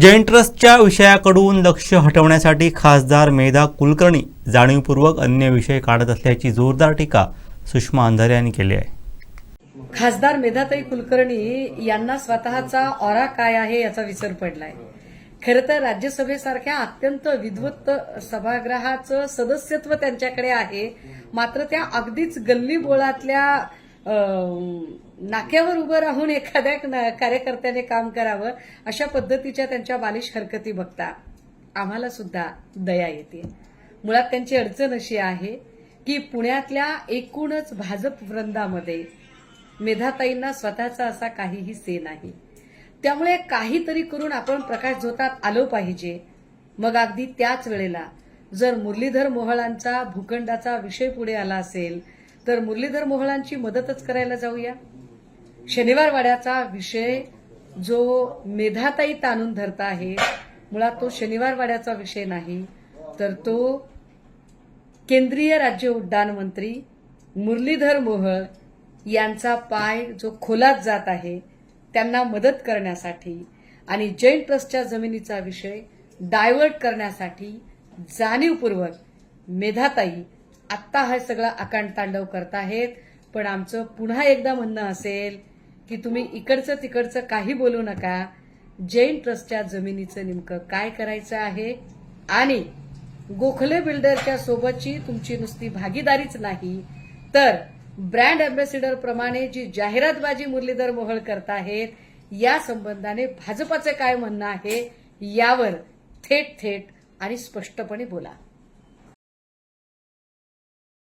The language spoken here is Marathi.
जैन ट्रस्टच्या विषयाकडून लक्ष हटवण्यासाठी खासदार मेधा कुलकर्णी जाणीवपूर्वक अन्य विषय काढत असल्याची जोरदार टीका सुषमा अंधारे यांनी केली आहे. खासदार मेधाताई कुलकर्णी यांना स्वतःचा ऑरा काय आहे याचा विसर पडलाय. खरं तर राज्यसभेसारख्या अत्यंत विद्वत्त सभागृहाचं सदस्यत्व त्यांच्याकडे आहे. मात्र त्या अगदीच गल्ली बोळातल्या नाक्यावर उभं राहून एखाद्या न- कार्यकर्त्याने काम करावं अशा पद्धतीच्या त्यांच्या बालिश हरकती बघता आम्हाला सुद्धा दया येते. मुळात त्यांची अडचण अशी आहे की पुण्यातल्या एकूणच भाजप वृंदामध्ये मेधाताईंना स्वतःचा असा काहीही से नाही. त्यामुळे काहीतरी करून आपण प्रकाश झोतात आलो पाहिजे. मग अगदी त्याच वेळेला जर मुरलीधर मोहळांचा भूखंडाचा विषय पुढे आला असेल तर मुरलीधर मोहळांची मदतच करायला जाऊया. शनिवार वाड्याचा विषय जो मेधाताई ताणून धरत आहे मुळात तो शनिवार वाड्याचा विषय नाही तर तो केंद्रीय राज्य उड्डाण मंत्री मुरलीधर मोहळ यांचा पाय जो खोलात जात आहे त्यांना मदत करण्यासाठी आणि जैन ट्रस्टच्या जमिनीचा विषय डायव्हर्ट करण्यासाठी जाणीवपूर्वक मेधाताई आत्ता हा सगळा अकांड तांडव करताहेत पण आमचं पुन्हा एकदा म्हणणं असेल की तुम्ही इकडचं तिकडचं काही बोलू नका. जैन ट्रस्टच्या जमिनीचं नेमकं काय करायचं आहे? आणि गोखले बिल्डरच्या सोबतची तुमची नुसती भागीदारीच नाही तर ब्रँड अँबॅसिडर प्रमाणे जी जाहिरातबाजी मुरलीधर मोहळ करताहेत या संबंधाने भाजपाचं काय म्हणणं आहे? यावर थेट थेट आणि स्पष्टपणे बोला.